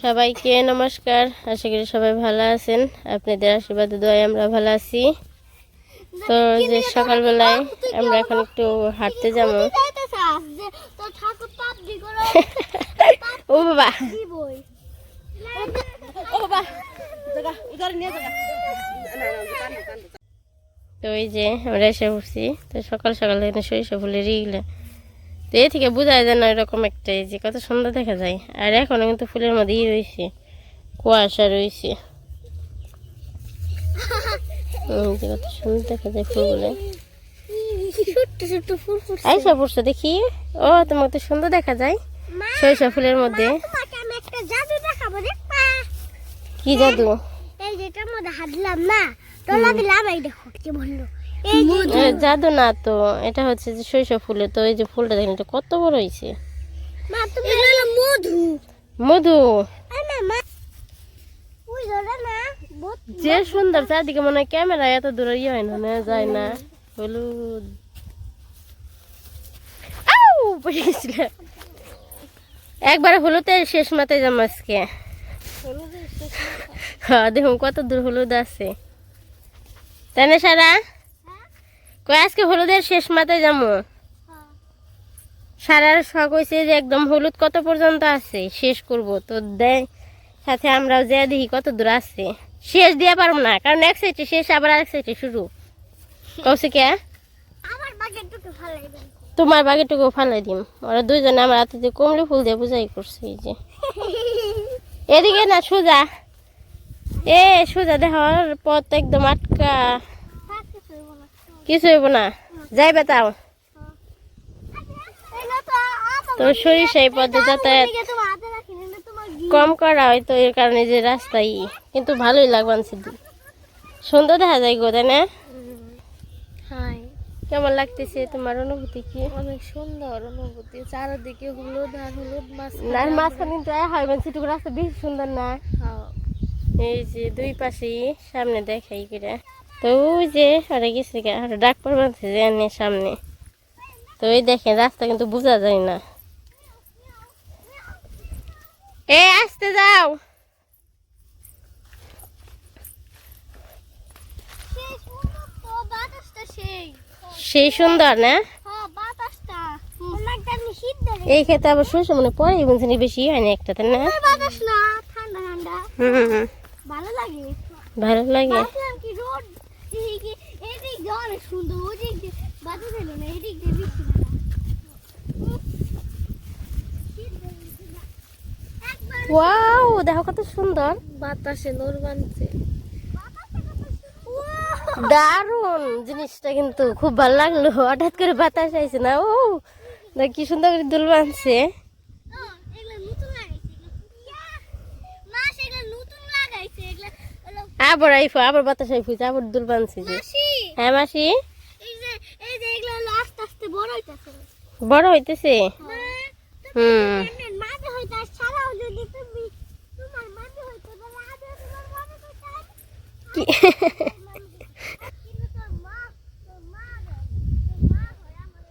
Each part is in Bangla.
সবাইকে নমস্কার। আশা করি সবাই ভালো আছেন। আপনাদের আশীর্বাদ, দোয়ায় আমরা ভালো আছি। তো যে সকালবেলায় আমরা এখন একটু হাঁটতে যাব। ও বাবা। তো ওই যে আমরা এসে উঠছি তো সকাল সকাল এখানে সরিষা ফুলের ইগুলো তো এ থেকে বোঝা যায় না এরকম একটা এই যে কত সুন্দর দেখা যায়। আর এখনও কিন্তু ফুলের মধ্যে ই রয়েছে কুয়াশা রয়েছে। কত সুন্দর দেখা যায় ফুলগুলো। আইসা পড়ছে দেখি। ও তোমাকে তো সুন্দর দেখা যায়। সরিষা ফুলের মধ্যে। কি জাদু? এই যেটার মধ্যে হাত দিলাম না তোলা দিলাম এই দেখো কি বলল। জাদু না তো এটা হচ্ছে যে শৈশব ফুলে তো এই যে ফুলটা দেখেন এটা কত বড় হয়েছে? মধু। মধু? আরে না মা ওই ধরে না বহুত যে সুন্দর চারদিকে মনে হয় ক্যামেরা এত দূরে ইয়ে হয় না না যায় না। হলুদ। একবার হলুদের শেষ মাথায় যাম আজকে। হ্যাঁ দেখুন কত দূর হলুদ আছে। তাই না সারা? আজকে হলুদের শেষ মাথায় যাব? সারার শখ হয়েছে যে একদম হলুদ কত পর্যন্ত আছে? শেষ করব। তো দেয় সাথে আমরাও যে দেখি কত দূর আছে। শেষ দিয়ে পারব না কারণ এক সাইডে শেষ আবার আরেক সাইডে শুরু। কৌশে কে? তোমার বাগেটুকু ফালাই দিম। ওরা দুইজনে আমার হাতে যে কমলি ফুল দিয়ে বুঝাই করছে এই যে। এদিকে না সোজা। এ সোজা দেখার পথ একদম আটকা। কিছু হইব না। যাইবে তাও। তো সরিষা এই পথে যাতায়াত কম করা হয়তো এর কারণে যে রাস্তায় কিন্তু ভালোই লাগবান সিদ্ধি সুন্দর দেখা যায় গো তাই না? কেমন লাগতেছে তোমার অনুভূতি কি? অনেক সুন্দর অনুভূতি। চারিদিকে হলুদ আর হলুদ মাছ না মাঝখানে কিন্তু হয় মানে সেটুকু রাস্তা বেশি সুন্দর না। এই যে দুই পাশেই সামনে দেখাই করে। তো ওই যে ওরা গেছে আর ডাক পড়বাছে যে এনে সামনে। তো ওই দেখেন রাস্তা কিন্তু বোঝা যায় না। এ আসতে যাও সেই সুন্দর না? হ্যাঁ এই ক্ষেত্রে আবার শস্য মনে পরে বলছেন বেশি হয় না একটা তাই না ভালো লাগে। ভালো লাগে? এদিকে এদিক দিয়ে অনেক সুন্দর ওদিক দিয়ে বাতাস এলো না এদিক দিয়ে বৃষ্টি না। ওয়াও দেখো কত সুন্দর। বাতাসে নোর বানছে। দারুণ জিনিসটা কিন্তু খুব ভালো লাগল। হঠাৎ করে বাতাস আইছে না ও কি সুন্দর করে দুল বানছে। আবার আইফো আবার বাতাস আইফো আবার দুল বানছে হ্যাঁ মাসি? বড় হইতেছে। হুম। হয় আমার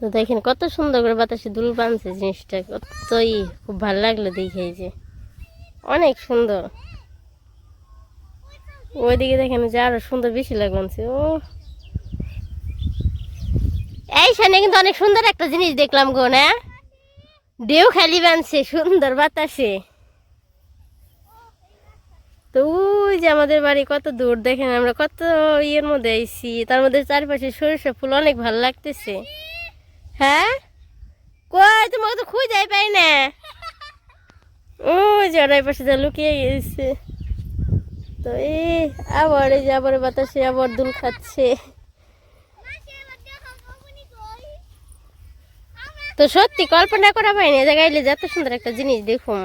তো দেখেন কত সুন্দর করে বাতাসে দুল বানছে জিনিসটা কতই খুব ভালো লাগল দেখে যে। অনেক সুন্দর। ওইদিকে দেখেন যে আরও সুন্দর বেশি লাগছে ও। এই সামনে কিন্তু অনেক সুন্দর একটা জিনিস দেখলাম গো, না? ঢেউ খালি বানছে, সুন্দর বাতাসে। তো ওই যে আমাদের বাড়ি কত দূর, দেখেন আমরা কত ইয়ের মধ্যে আইছি, তার মধ্যে চারপাশে সরিষা ফুল অনেক ভালো লাগতেছে। হ্যাঁ? কই, তোমাকে তো খুঁজে পাই না। ওই যে পাশে যা লুকিয়ে গেছে। তো এই আবার এই যে আবার বাতাসে আবার দুল খাচ্ছে। তো সত্যি কল্পনা করা এই জায়গায় এলে যে এত সুন্দর একটা জিনিস দেখুন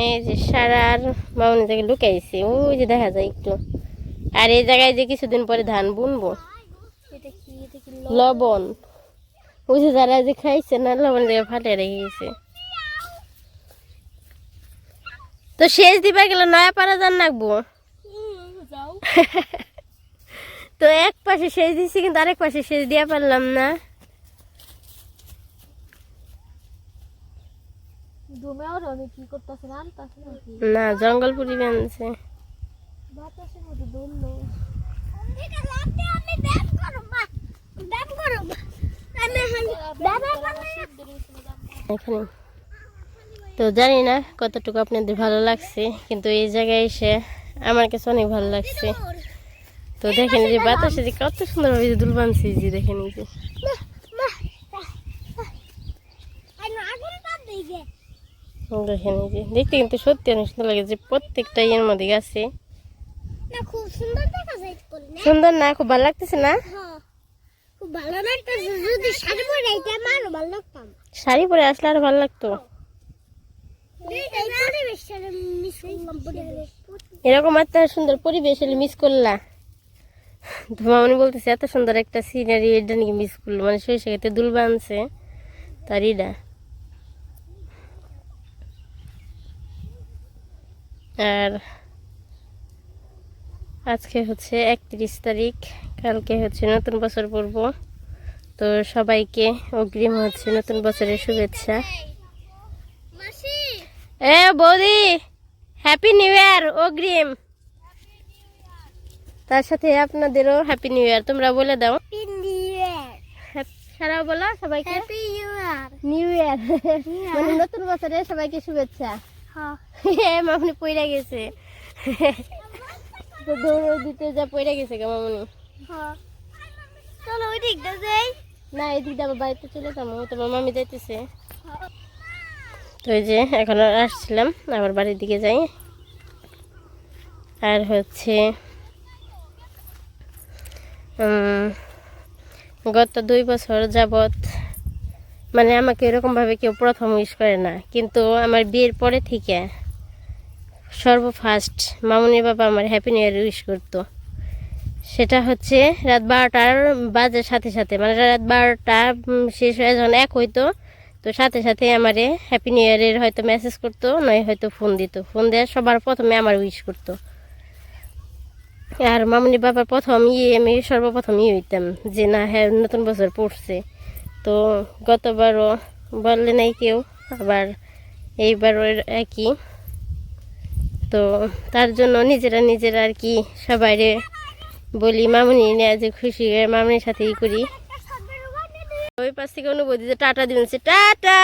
এই যে সারার মামনি জায়গায় লুকাইছে, ওই যে দেখা যায় একটু। আর এই জায়গায় যে কিছুদিন পরে ধান বুনবো, লবণ। ওই যে যারা যে খাইছে না, লবণ দিয়ে ফাটে রেখে গেছে। তো শেষ দিবা গেলে নয়া পাড়া যান নাকবো। তো এক পাশে শেষ দিচ্ছি কিন্তু আরেক পাশে শেষ দিয়া পারলাম না। না জঙ্গল পুরি বানছে। এখানে। তো জানি না কতটুকু আপনাদের ভালো লাগছে কিন্তু এই জায়গায় এসে আমার কাছে অনেক ভালো লাগছে। তো দেখেন যে বাতাসে যে কত সুন্দরভাবে যে দুল বানছে যে দেখেন এই যে। দেখেন যে দেখতে কিন্তু সত্যি অনেক সুন্দর লাগে যে প্রত্যেকটা ইয়ের মধ্যে গেছে। সুন্দর দেখা না সুন্দর না? খুব ভালো লাগতেছে। না হ্যাঁ শাড়ি পরে আসলে আর ভালো লাগতো এই পরিবেশটা মিস করলাম পরিবেশ এরকম এত সুন্দর পরিবেশ হলে মিস করলা। তো মামনি বলতেছে, এত সুন্দর একটা সিনারি এটা নাকি মিস করল। মানে সেই সেক্ষেত্রে দুল বানছে তার ইডা আর আজকে হচ্ছে একত্রিশ তারিখ, কালকে হচ্ছে নতুন বছর পড়ব। তো সবাইকে অগ্রিম হচ্ছে নতুন বছরের শুভেচ্ছা। এ বৌদি হ্যাপি নিউ ইয়ার অগ্রিম। তার সাথে আপনাদেরও হ্যাপি নিউ ইয়ার তোমরা বলে দাও। সারা বলো সবাইকে। নিউ ইয়ার মানে নতুন বছরে সবাইকে শুভেচ্ছা। হ্যাঁ মামনি পইরা গেছে। তো দৌড় দিতে যা পইরা গেছে গা মামনি। চলো ওই দিকটা যাই। না এদিক দিয়ে বাড়িতে চলে যাব তোমার মামি যাইতেছে। তো এই যে এখন আর আসছিলাম, আবার বাড়ির দিকে যাই। আর হচ্ছে গত দুই বছর যাবৎ মানে আমাকে এরকমভাবে কেউ প্রথম উইশ করে না, কিন্তু আমার বিয়ের পরে থেকে সর্বফার্স্ট মামুনির বাবা আমার হ্যাপি নিউ ইয়ার উইশ করতো। সেটা হচ্ছে রাত বারোটার বাজে সাথে সাথে মানে রাত বারোটা শেষ হয়ে যখন এক হইতো তো সাথে সাথে আমারে হ্যাপি নিউ ইয়ারের হয়তো মেসেজ করতো, নয় হয়তো ফোন দিত। ফোন দেওয়ার সবার প্রথমে আমার উইশ করতো। আর মামুনি বাবার প্রথম ইয়ে আমি সর্বপ্রথম ইয়ে হইতাম যে, না হ্যাঁ নতুন বছর পড়ছে। তো গতবারও বললে নাই কেউ, আবার এইবারও একই। তো তার জন্য নিজেরা নিজেরা আর কি সবাইরে বলি, মামুনি, নিয়ে যে খুশি মামুনির সাথে ই করি। ওই পাশ থেকে অনুভূতি যে টাটা দিবেন টাটা।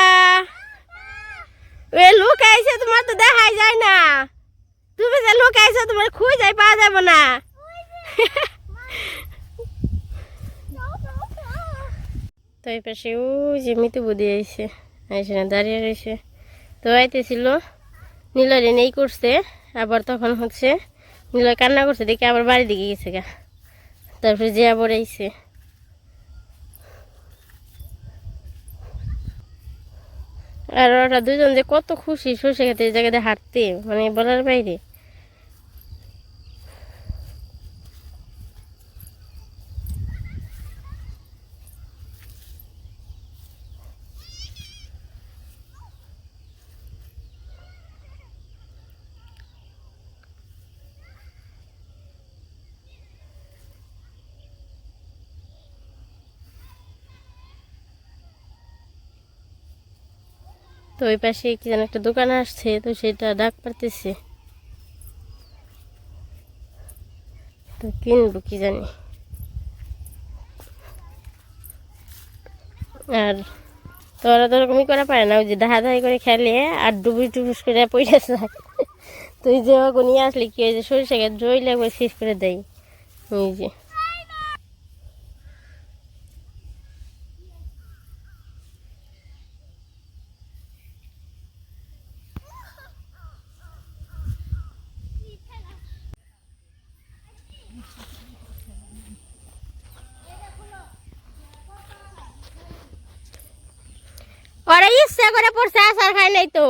ওই লোক আইসে তোমার তো দেখাই যায় না। তুমি যে লোক আইসে তোমার খুঁজ যাই পাওয়া যাবে না। তো এই পাশে ওই যে মিতু বুদ্ধি আইসে আইসে না, দাঁড়িয়ে রয়েছে। তো আইতেছিল, নীলরে নেই করছে, আবার তখন হচ্ছে নীল কান্না করছে, দেখে আবার বাড়ি দিকে গেছে গা। তারপরে যে আবার আইসে আর ওরা দুজন যে কত খুশি সর্ষে খেতে জায়গাতে হাঁটতে মানে বলার বাইরে। তো ওই পাশে কি যেন একটা দোকান আসছে, তো সেটা ডাক পারতেছে। তো কিনবো কি জানি। আর তো ওরা তো ওরকমই করা পারে না, ওই যে দাহা দাহি করে খেলে আর ডুবুস টুবুস করে পড়ে যায়। তো যে ওকে নিয়ে আসলে কি হয় যে সরিষা গাছ জইলে শেষ করে দেয়। ওই যে ওরা ইচ্ছা করে পড়ছে আসার খাই নাই তো।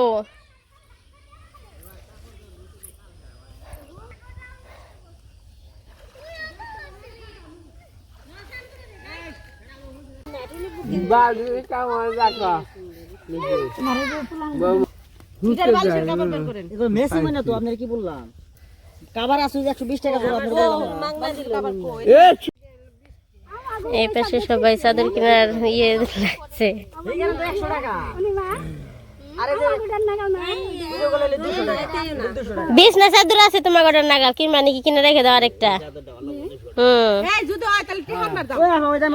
মেসি মানে কি বললাম? কাবার আসলে একশো বিশ টাকা এই পাশে সবাই চাদর কেনার ইয়ে লাগছে। বিছনা চাদর আছে তোমার ঘরের নাগাল কিনবা নাকি কিনে রেখে দাও আরেকটা হুম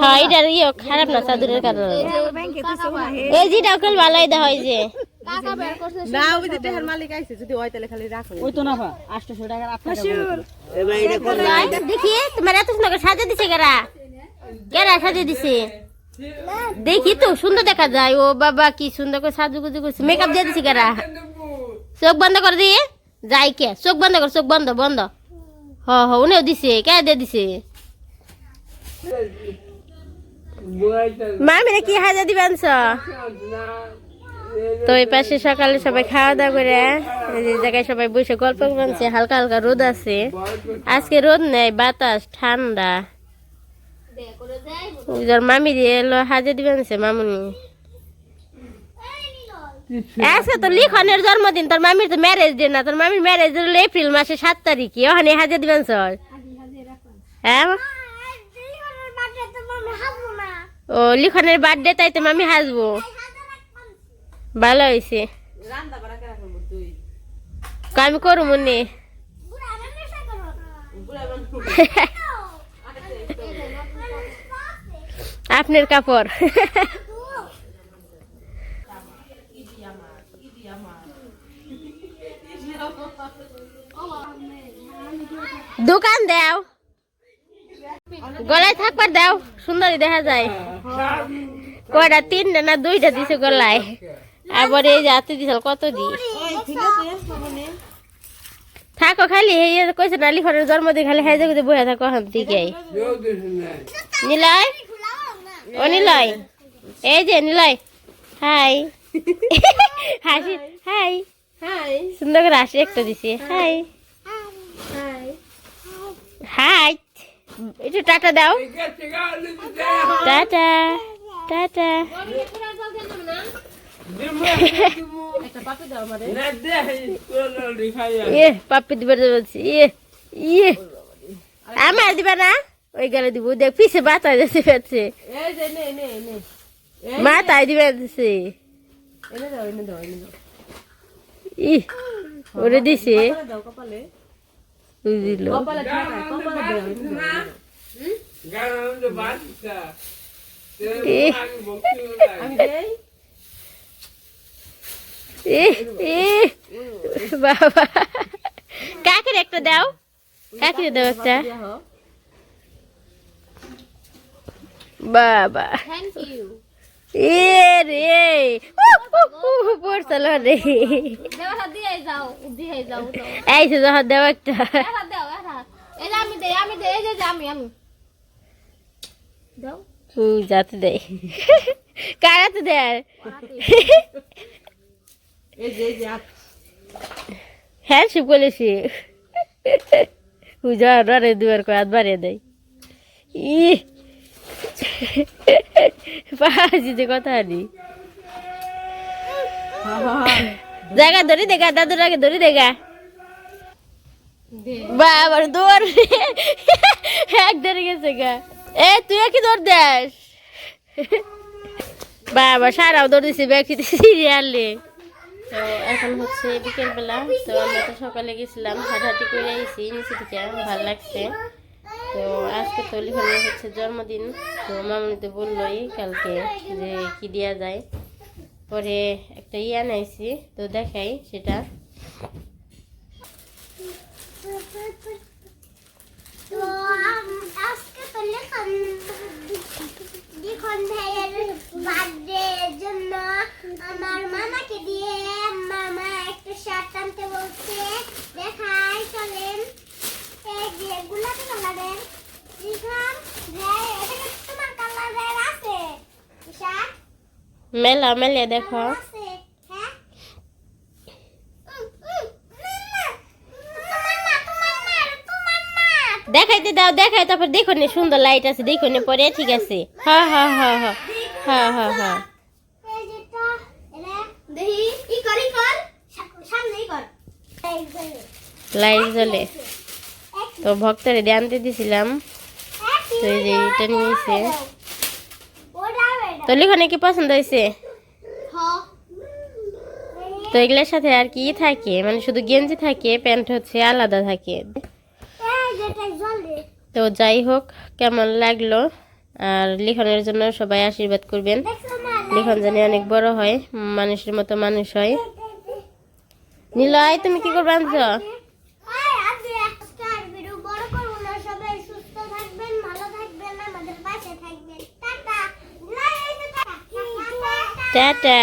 হ্যাঁ এটার ইয়ে খারাপ না চাদরের কারণে এই ভালোই দেওয়া হয় যে কাকা বের করছে ওই তো না পা 800 টাকার 8 টাকা লাই, দেখি তোমার এত সুন্দর সাজা দিছে কেরা কেরা সাজা দিছে দেখি তো, সুন্দর দেখা যায়। ও বাবা, কি সুন্দর করে সাজু গুজু করছে। মেকআপ দিয়ে দিছে কেরা? চোখ বন্ধ করে দিয়ে যাই কে, চোখ বন্ধ কর, চোখ বন্ধ বন্ধ। হ হ, উনিও দিছে, কে দিয়ে দিছে? মামিরা কি হাজা দিবেন তো এই পাশে সকালে সবাই খাওয়া দাওয়া করে এই যে জায়গায় সবাই বসে গল্প করছে, হালকা হালকা রোদ আছে। আজকে রোদ নেই, বাতাস, ঠান্ডা। যার মামি দিয়ে এলো হাজে দিবেন সে মামুনি। আজকে তো লিখনের জন্মদিন তোর মামির তো ম্যারেজ ডে না তোর মামির ম্যারেজ হলো এপ্রিল মাসে সাত তারিখে ওখানে হাজে দিবেন সর। হ্যাঁ? ও লিখনের বার্থডে তাই তো মামি হাসবো। ভালো হয়েছে আমি করু মনে আপনার কাপড়। দোকান দাও। গলায় থাকবার দাও, সুন্দরী দেখা যায়। কয়টা, তিনটা না দুইটা দিছে গলায়? আবার এই যাতে দিছিল কত দি? থাকো খালি যে কইছে নালি ঘরের জন্মদিন, খালি জায়গাতে বসে থাকো হান দিকে। নিলয়? ও নিলয়। এই যে নিলয় হাই। হাসি হাই। হাই। সুন্দর করে হাসি একটা দিছি। হাই। হাই। একটু টাটা দাও। Tata tata. ইয়ে পাপ্পি দিবার বলছি। ইয়ে ইয়ে। আমার দিবা না? ওই গেলে দিব। দেখ পিছে মাথায় দিতে পারছে। মাথায় দিবে দিছে ই ওরে দিছে। বুঝিল বাবা। কাকের একটা দাও। কাকের দাও একটা? বাবা। থ্যাংক ইউ এ রে। পড়ছিল রে। দেওয়া এই তো যখন দাও একটা। এটা দাও এটা এই যে আমি দেই আমি দেই এই যে যে আমি আমি। দাও। ও যাতে দেয় কারাতে দেয় হ্যাঁ শিব বলেছি। পূজা রে দুয়ার বাড়িয়ে দেয়। ই পাহাজি যে কথা নি জায়গা ধরি দেখা দাদুর আগে ধরি দেখা। বাবার দৌড়। এক ধরে গেছে গা। এ তুই কি দৌড় দেস। বাবা সারাও দৌড় দিছি ব্যাগ সিরিয়ালে। তো এখন হচ্ছে বিকেলবেলা তো আমরা তো সকালে গেছিলাম হাঁটাহাঁটি করে আইছি নিচে থেকে ভালো লাগছে। তো আজকে তো লিখনের হচ্ছে জন্মদিন, তো মামনি তো বললোই কালকে যে কি দেওয়া যায়। পরে একটা ইয়ে আনাইছি, তো দেখাই সেটা তো আজকে তো লেখন লিখন ভাইয়ের বার্থডে জন্য আমার মামাকে দিয়ে মামা একটা শার্ট আনতে বলছে দেখাই চলেন এই যে গোলাপি কালারের লিখন ভাই এটা কি তোমার কালারের আছে শার্ট মেলা মেলে দেখো। দেখাইতে দাও, দেখাই, তারপর দেখো নে, সুন্দর লাইট আছে, দেখো নে, পরে ঠিক আছে। হ্যাঁ হ্যাঁ হ্যাঁ হ্যাঁ হ্যাঁ হ্যাঁ লাইট জ্বলে। তো ভক্তরে আনতে দিছিলাম। তো এই যে এটা নিয়েছে। তো লিখনে কি পছন্দ হয়েছে? তো এগুলোর সাথে আর কি থাকে? মানে শুধু গেঞ্জি থাকে প্যান্ট হচ্ছে আলাদা থাকে। তো যাই হোক কেমন লাগল? আর লিখনের জন্য সবাই আশীর্বাদ করবেন। লিখন জানি অনেক বড় হয় মানুষের মতো মানুষ হয়। নিলয় তুমি কি করবে আনছো? টাটা।